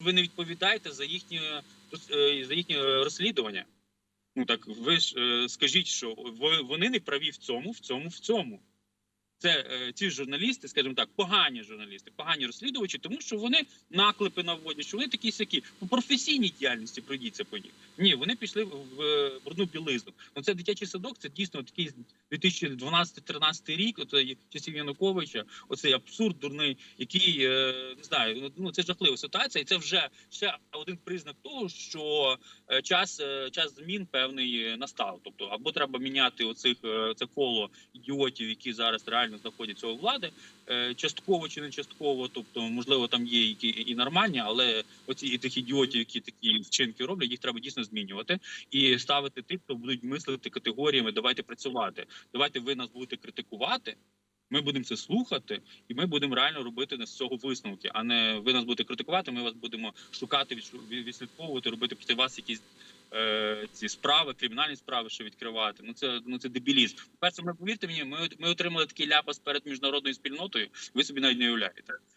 ви не відповідаєте за їхнє е, за їхнє розслідування. Ну так ви ж е, скажіть, що вони не праві в цьому, в цьому, в цьому. Це е, ці журналісти, скажімо так, погані журналісти, погані розслідувачі, тому що вони наклепи наводять, що вони такі сякі по професійній діяльності пройдіться по них. Ні, вони пішли в, е, брудну білизну. Ну це дитячий садок, це дійсно такий 2012-13 рік, от е, часів Януковича, оцей абсурд дурний, який е, не знаю, ну це жахлива ситуація, і це вже ще один признак того, що е, час, е, час змін певний е, настав. Тобто, або треба міняти оцих е, це коло ідіотів, які зараз реально знаходяться у влади, е, частково чи не частково. Тобто, можливо, там є які і нормальні, але оці і тих ідіотів, які такі вчинки роблять, їх треба дійсно змінювати і ставити тих, хто будуть мислити категоріями. Давайте працювати. Давайте ви нас будете критикувати. Ми будемо це слухати, і ми будемо реально робити з цього висновки. А не ви нас будете критикувати. Ми вас будемо шукати, від- відслідковувати, робити проти вас якісь е, ці справи, кримінальні справи, що відкривати. Ну це ну це дебілізм. Перше, ми повірте мені, ми ми отримали такий ляпас перед міжнародною спільнотою. Ви собі навіть не уявляєте.